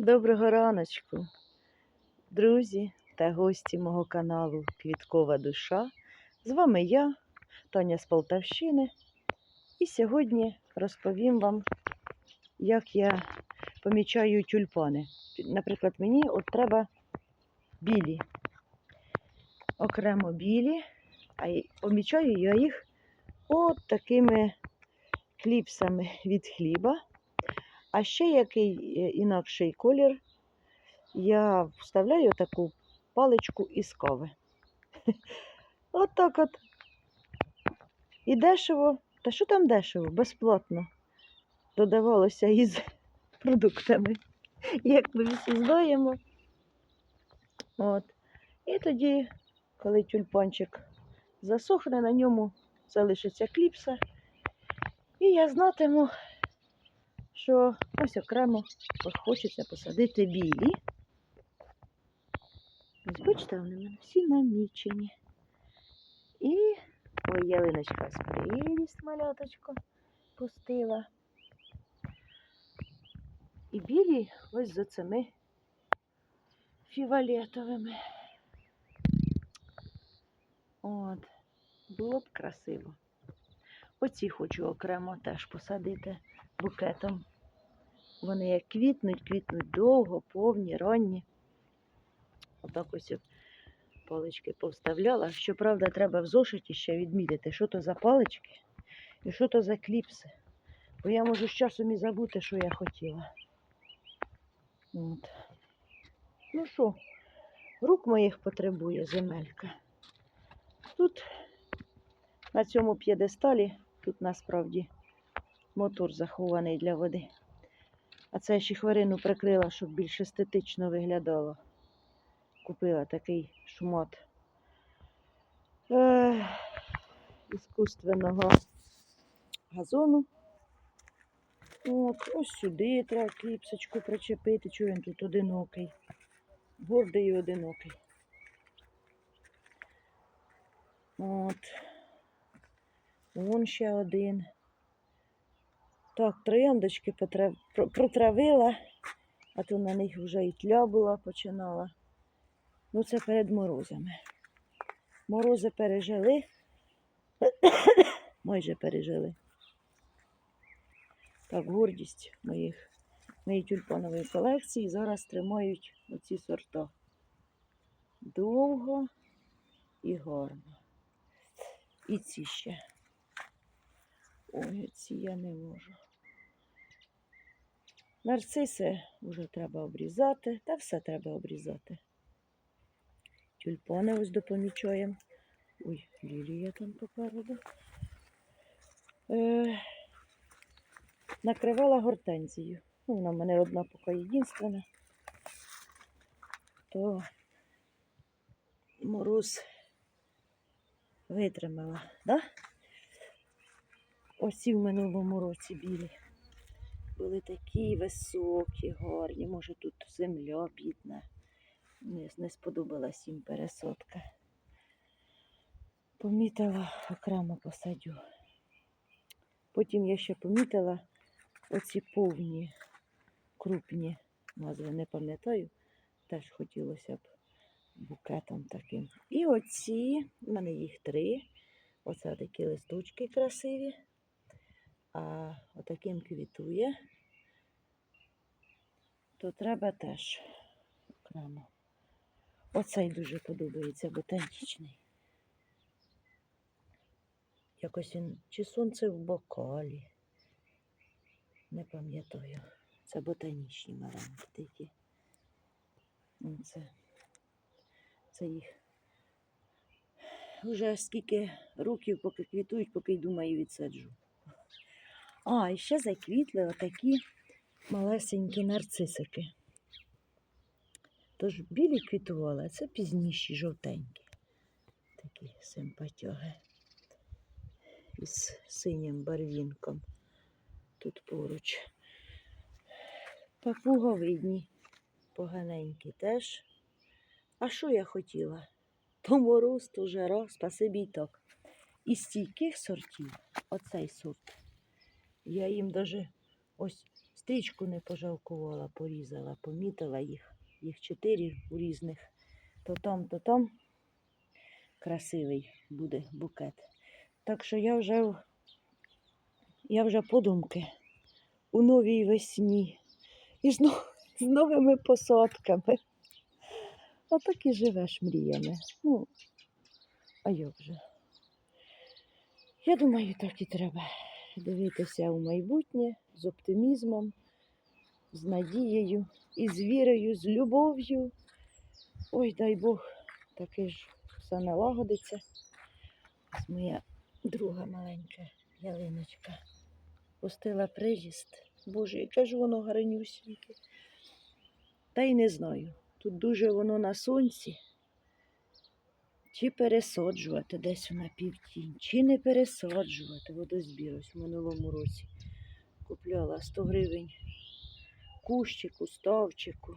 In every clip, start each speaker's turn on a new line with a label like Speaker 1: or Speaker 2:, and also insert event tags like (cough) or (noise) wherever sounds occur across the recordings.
Speaker 1: Доброго раночку, друзі та гості мого каналу Квіткова душа. З вами я, Таня з Полтавщини. І сьогодні розповім вам, як я помічаю тюльпани. Наприклад, мені от треба білі, окремо білі, а помічаю я їх от такими кліпсами від хліба. А ще який е, інакший колір, я вставляю таку паличку із кави. (laughs) От так от. І дешево. Та що там дешево? Безплатно. Додавалося із (laughs) продуктами, як ми всі знаємо. От. І тоді, коли тюльпанчик засохне, на ньому залишиться кліпса. І я знатиму, що ось окремо хочеться посадити білі. Ось бачите, вони мене всі намічені. І ой, ялиночка з приріст маляточко пустила. І білі ось за цими фіолетовими. От, було б красиво. Оці хочу окремо теж посадити букетом. Вони як квітнуть, квітнуть довго, повні, ранні. Отак ось палички повставляла. Щоправда, треба в зошиті ще відмітити, що то за палички і що то за кліпси. Бо я можу з часом і забути, що я хотіла. От. Ну що, рук моїх потребує земелька. Тут на цьому п'єдесталі, тут насправді мотор захований для води. А це я ще хварину прикрила, щоб більш естетично виглядало. Купила такий е, іскусственного газону. От, ось сюди треба кліпсочку причепити, чого він тут одинокий. Гордий і одинокий. От. Вон ще один. Так, трояндочки потрав... протравила, а то на них вже і тля була починала. Ну, це перед морозами. Морози пережили. (coughs) Майже пережили. Так, гордість моїх, моєї тюльпанової колекції зараз тримають оці сорта. Довго і гарно. І ці ще. Ой, ці я не можу. Нарциси вже треба обрізати, та все треба обрізати. Тюльпани ось допомічаємо. Ой, лілія там попереду. Е, накривала гортензію. Ну, вона в мене одна поки єдинственна. То мороз витримала, да? Ці в минулому році білі. Були такі високі, гарні. Може тут земля бідна. Не, сподобалась їм пересадка. Помітила, окремо посадю. Потім я ще помітила оці повні, крупні назви, не пам'ятаю. Теж хотілося б букетом таким. І оці, в мене їх три. Оце такі листочки красиві. А отаким квітує. То треба теж окремо. Оцей дуже подобається, ботанічний. Якось він чи сонце в бокалі. Не пам'ятаю. Це ботанічні маленькі такі. Ну, Це, це їх. Вже скільки років, поки квітують, поки й думаю, відсаджу. А, і ще заквітли отакі малесенькі нарцисики. Тож білі квітували, а це пізніші жовтенькі. Такі симпатьоги. Із синім барвінком. Тут поруч. Папуговидні, поганенькі теж. А що я хотіла? То мороз, то жара, спасибі так. Із стійких сортів, оцей сорт, я їм даже ось Стрічку не пожалкувала, порізала, помітила їх. Їх чотири у різних. То там, то там красивий буде букет. Так що я вже, я вже подумки у новій весні і з, з новими посадками. Отак і живеш мріями. Ну, а як же? Я думаю, так і треба дивитися у майбутнє з оптимізмом, з надією і з вірою, з любов'ю. Ой, дай Бог, таки ж все налагодиться. Ось моя друга маленька ялиночка. Пустила приріст. Боже, яке ж воно гарнюсіньке. Та й не знаю. Тут дуже воно на сонці. Чи пересаджувати десь на півтінь, чи не пересаджувати водозбір. Ось в минулому році купляла 100 гривень кущику, ставчику.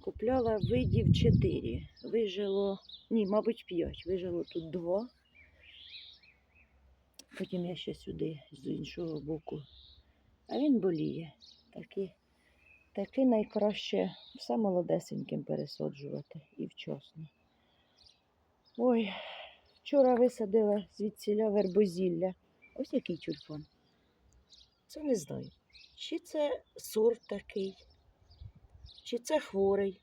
Speaker 1: Купляла видів 4. Вижило, ні, мабуть, 5. Вижило тут 2. Потім я ще сюди з іншого боку. А він боліє. Таки, таки найкраще все молодесеньким пересаджувати і вчасно. Ой, вчора висадила звідсіля вербозілля. Ось який тюльпан. Це не знаю. Чи це сорт такий, чи це хворий.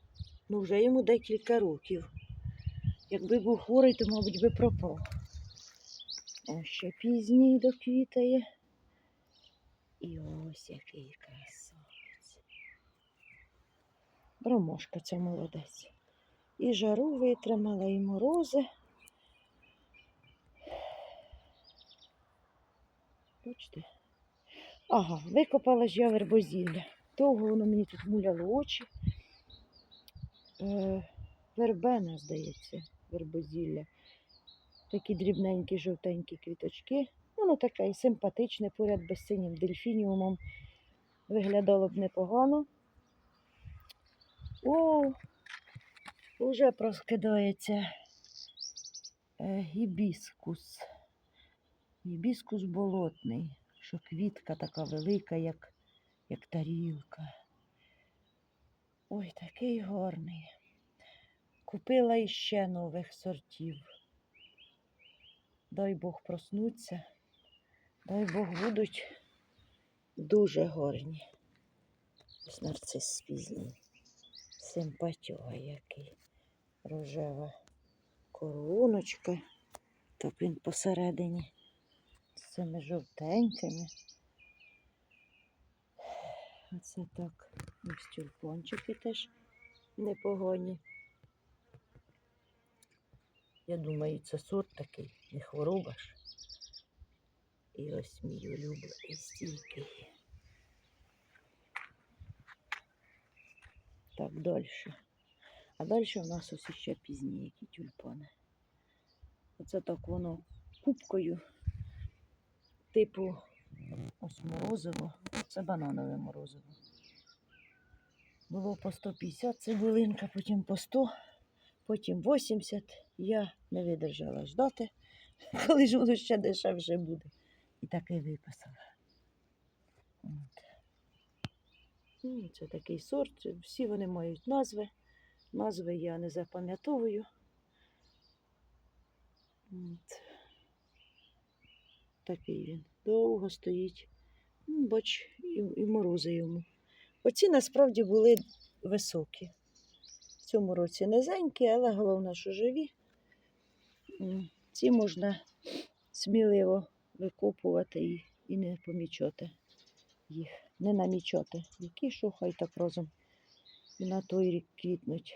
Speaker 1: Ну, вже йому декілька років. Якби був хворий, то, мабуть, би пропав. Ось ще пізній доквітає. І ось який красавець. Ромошка ця молодець. І жару витримала, і морози. Бачите? Ага, викопала ж я вербозілля. Довго воно мені тут муляло очі. Е, вербена, здається, вербозілля. Такі дрібненькі, жовтенькі квіточки. Воно таке симпатичне, поряд без синім дельфініумом. Виглядало б непогано. О, Уже проскидається е, гібіскус. Гібіскус болотний, що квітка така велика, як, як тарілка. Ой, такий гарний. Купила іще нових сортів. Дай Бог проснуться, дай Бог будуть дуже гарні. Ось нарцис пізній. Симпатюга який. Рожева короночка. Так він посередині з цими жовтенькими. Оце так. Ось тюльпончики теж непогані. Я думаю, це сорт такий, не хвороба ж. І ось мій улюблений стійкий. Так, далі. А далі у нас ось ще пізні які тюльпани. Оце так воно кубкою, типу ось морозиво. Це бананове морозиво. Було по 150 цибулинка, потім по 100, потім 80. Я не видержала ждати, (laughs) коли ж воно ще дешевше буде. І так і виписала. От. Ну, Це такий сорт. Всі вони мають назви. Назви я не запам'ятовую. Такий він. Довго стоїть. Ну, Бач, і, і морози йому. Оці насправді були високі. В цьому році низенькі, але головне, що живі. Ці можна сміливо викопувати і, і не помічати їх, не намічати. Які що так разом і на той рік квітнуть.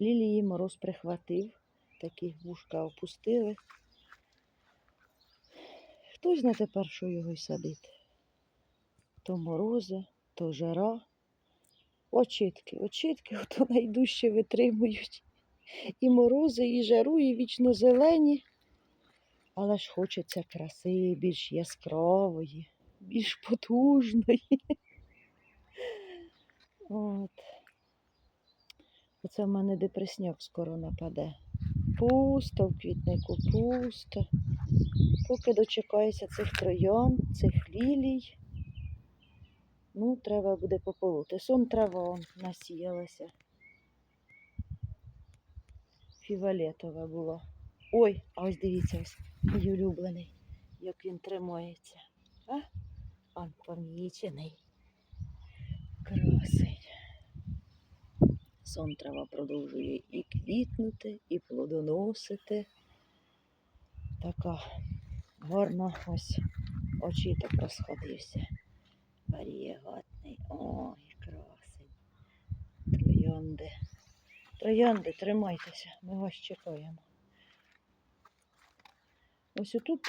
Speaker 1: Лілії мороз прихватив, такі вушка опустили. Хтось не тепер, що його й садити. То морози, то жара. Очітки, очітки ото найдужче витримують. І морози, і жару, і вічно зелені. Але ж хочеться краси більш яскравої, більш потужної. От. Оце в мене депресняк скоро нападе. Пусто в квітнику, пусто. Поки дочекаюся цих троян, цих лілій. Ну, треба буде пополоти. Сон трава насіялася. Фіволетова була. Ой, а ось дивіться, ось мій улюблений, як він тримається. А? Он помічений. Красень. Сон трава продовжує і квітнути, і плодоносити. Така гарна ось очіток розходився. Варієгатний. Ой, красень. Троянди. Троянди, тримайтеся, ми вас чекаємо. Ось отут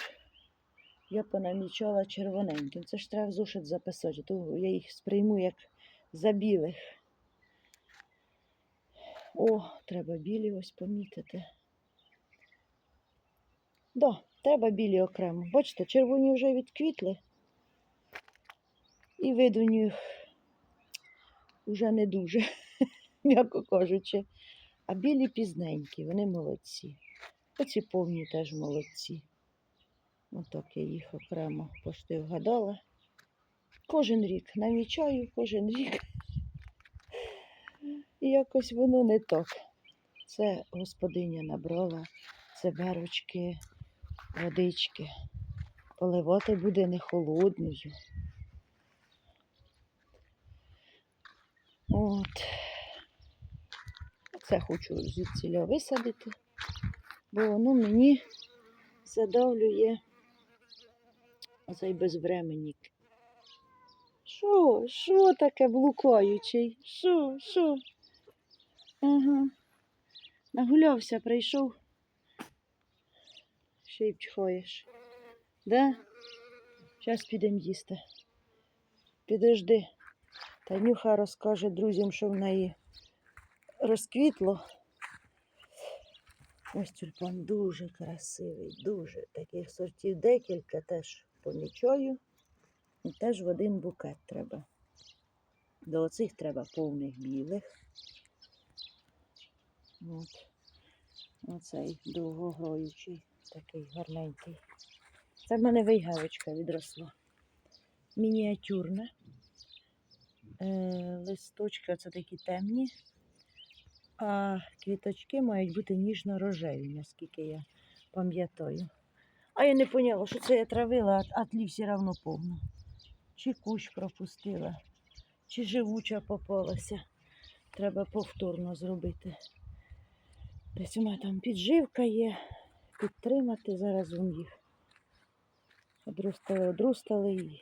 Speaker 1: я понамічала червоненьким. Це ж треба в зошит записати, то я їх сприйму як за білих. О, треба білі ось помітити. Да, треба білі окремо. Бачите, червоні вже відквітли. І виду у них вже не дуже, (laughs) м'яко кажучи. А білі пізненькі, вони молодці. Оці повні теж молодці. Отак я їх окремо пошти вгадала. Кожен рік намічаю, кожен рік. І якось воно не так. Це господиня набрала циберочки, водички. Поливати буде не холодною. От. Це хочу звідсіля висадити, бо воно мені задавлює оцей безвременник. Що? Що таке блукаючий? Що? Що? Ага. Нагулявся, прийшов. Ще й вчхаєш. Да? Зараз підемо їсти. Підожди. Танюха розкаже друзям, що в неї розквітло. Ось тюльпан дуже красивий, дуже таких сортів декілька теж помічаю. І теж в один букет треба. До оцих треба повних білих. От. Оцей довгогроючий, такий гарненький. Це в мене вийгавочка відросла. Мініатюрна. Е, листочки оце такі темні, а квіточки мають бути ніжно-рожеві, наскільки я пам'ятаю. А я не поняла, що це я травила, а тлі все одно повно. Чи кущ пропустила, чи живуча попалася. Треба повторно зробити. Десь у мене там підживка є, підтримати зараз вон їх. Одрустали, одрустали і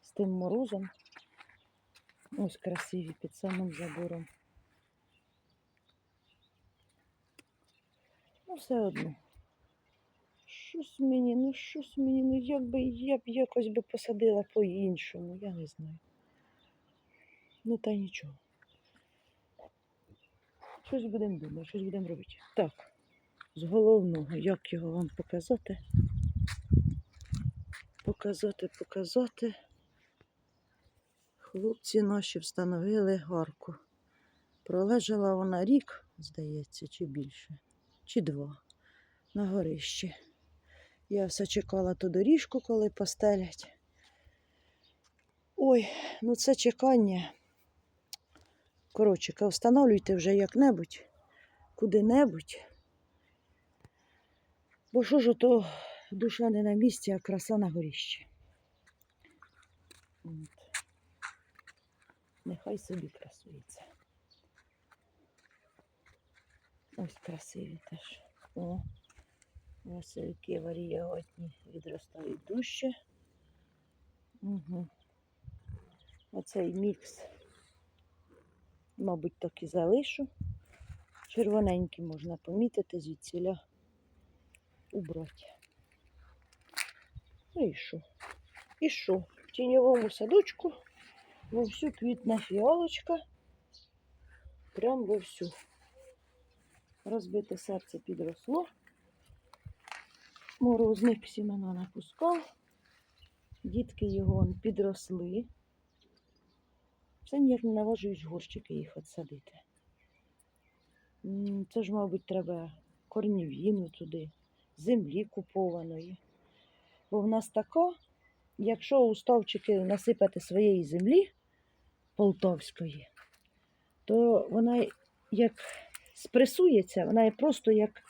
Speaker 1: з тим морозом. Ось красиві під самим забором. Ну, все одно. Щось мені, ну щось мені, ну як би я б якось би посадила по-іншому, я не знаю. Ну та нічого. Щось будемо думати, щось будемо робити. Так, з головного, як його вам показати? Показати, показати. Хлопці наші встановили гарку. Пролежала вона рік, здається, чи більше, чи два на горищі. Я все чекала ту доріжку, коли постелять. Ой, ну це чекання. Коротше, встановлюйте вже як-небудь, куди-небудь. Бо що ж то душа не на місці, а краса на горіщі. От. Нехай собі красується. Ось красиві теж. О, Васильки варієготні відростають дужче. Угу. Оцей мікс, мабуть, так і залишу. Червоненький можна помітити, звідсіля убрати. Ну і що? І що? В тіньовому садочку вовсю квітне фіалочка. Прям вовсю. Розбите серце підросло. Морозник сімена напускав. Дітки його підросли. Все ніяк не наважують горщики їх отсадити. М, Це ж, мабуть, треба корнівіну туди, землі купованої. Бо в нас така, якщо у стовчики насипати своєї землі, полтавської, то вона як спресується, вона є просто як,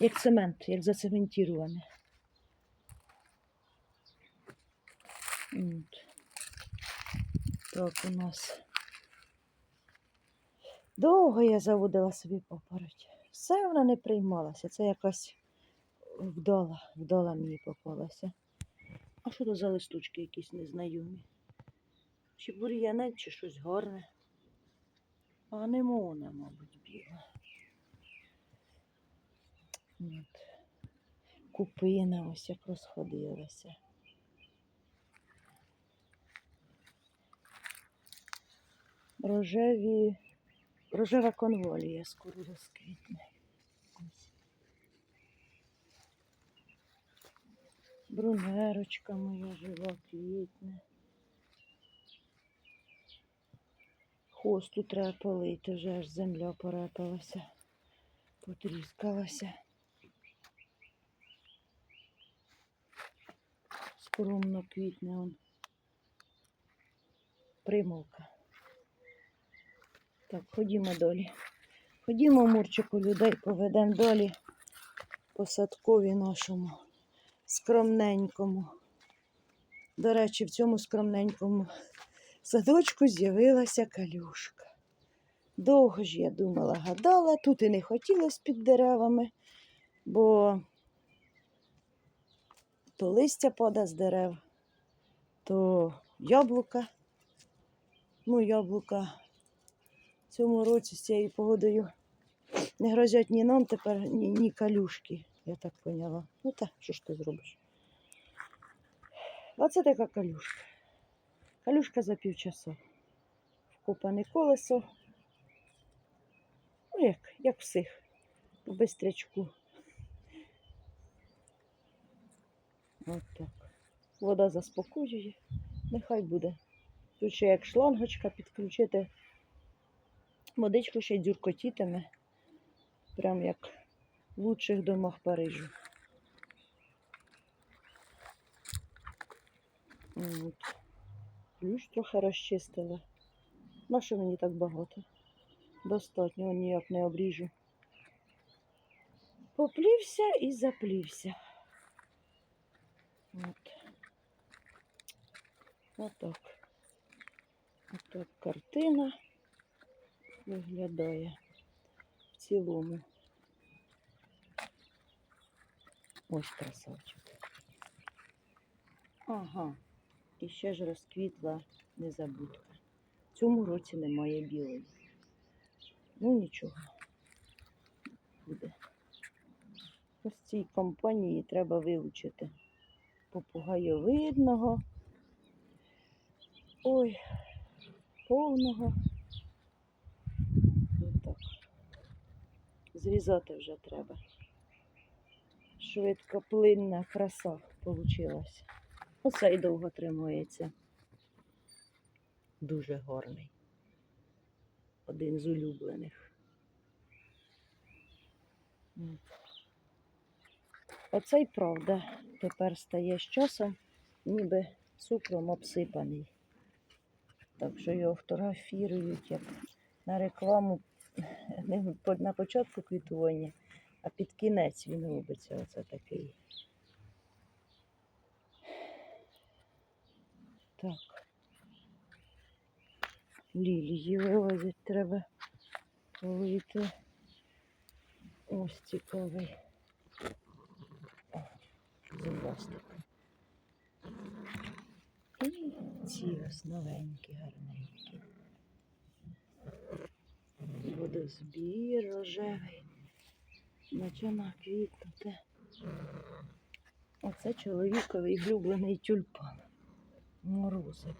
Speaker 1: як цемент, як зацементіроване. От. Так у нас. Довго я заводила собі папороть. Все вона не приймалася. Це якась вдала, вдала мені попалася. А що то за листочки якісь незнайомі? Чи бур'янець, чи щось гарне? А не мона, мабуть, біла. От. Купина ось як розходилася. Рожеві, рожева конволія скоро розквітне. Брунерочка моя жива квітне. Хосту треба полити, вже аж земля порепалася, потріскалася. Скромно квітне он. Примовка. Так, ходімо долі. Ходімо, Мурчику, людей поведемо долі по садкові нашому скромненькому. До речі, в цьому скромненькому садочку з'явилася калюшка. Довго ж я думала, гадала, тут і не хотілося під деревами, бо то листя пада з дерев, то яблука. Ну, яблука цьому році з цією погодою не грозять ні нам тепер, ні, ні калюшки, я так поняла. Ну так, що ж ти зробиш? Оце така калюшка. Калюшка за півчаса. Вкопане колесо. Ну, як, як всіх, по бистрячку. От так. Вода заспокоює, нехай буде. Тут ще як шлангочка підключити, водичку ще й дзюркотітиме, прям як в лучших домах Парижу. От. Ключ трохи розчистила. На що мені так багато? Достатньо ніяк не обріжу. Поплівся і заплівся. От. Отак. Отак картина виглядає в цілому. Ось красавчик. Ага. І ще ж розквітла незабудка. В цьому році немає білої. Ну нічого. Буде. Ось цій компанії треба вилучити попугайовидного. Ой, повного. Отак. Зрізати вже треба. Швидкоплинна краса получилась. Оце і довго тримається. Дуже гарний. Один з улюблених. М. Оцей, правда, тепер стає з часом, ніби цукром обсипаний. Так що його фотографірують як на рекламу не на початку квітування, а під кінець він робиться. Оце такий. Так. Лілії вилазять, треба полити. Ось цікавий. Зубастик. І ці ось новенькі, гарненькі. Водозбір рожевий. Почина квітнути. Оце чоловіковий влюблений тюльпан. Морозиво.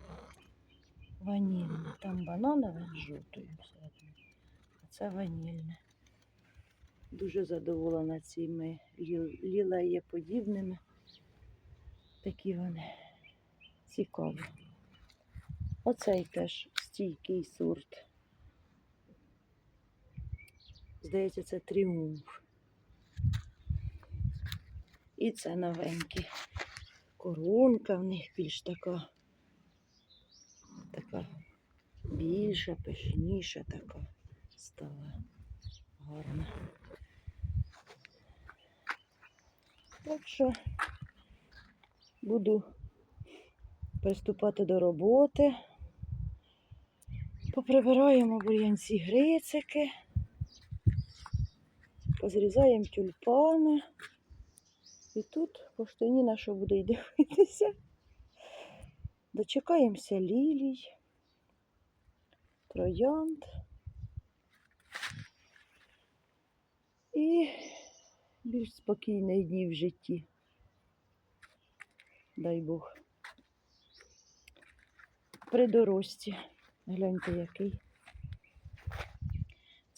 Speaker 1: Ванільне. Там бананове з жовтою всередині. А це ванільне. Дуже задоволена цими ліл- лілеєподібними. Такі вони цікаві. Оцей теж стійкий сорт. Здається, це тріумф. І це новенькі. Коронка в них більш така, така більша, пишніша така стала. Гарна. Так що буду приступати до роботи. Поприбираємо бур'янці грицики, позрізаємо тюльпани. І тут поштані на що буде й дивитися. Дочекаємося лілій, троянд. І більш спокійних днів в житті. Дай Бог. При дорожці. Гляньте, який.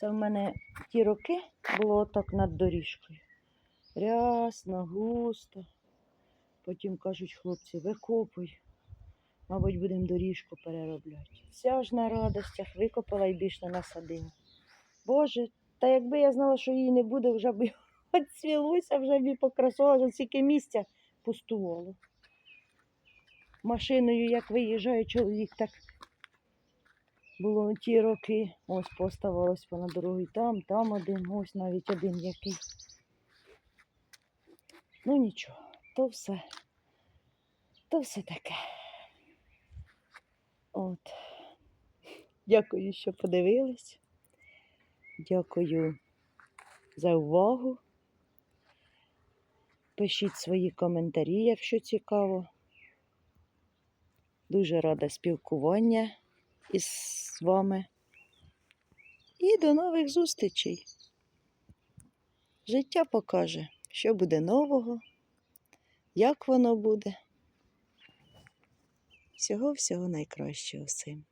Speaker 1: Це в мене ті роки було отак над доріжкою. Рясно, густо. Потім кажуть хлопці, викопуй. Мабуть, будемо доріжку переробляти. Вся ж на радостях викопала і більш не насадила. Боже, та якби я знала, що її не буде, вже б (laughs) відцвілося, вже б і покрасувала, вже стільки місця пустувало. Машиною, як виїжджає чоловік, так було ті роки. Ось поставалось по на дорогу там, там один, ось навіть один який. Ну нічого, то все. То все таке. От. Дякую, що подивились. Дякую за увагу. Пишіть свої коментарі, якщо цікаво. Дуже рада спілкування із вами. І до нових зустрічей. Життя покаже, що буде нового, як воно буде. Всього-всього найкращого всім.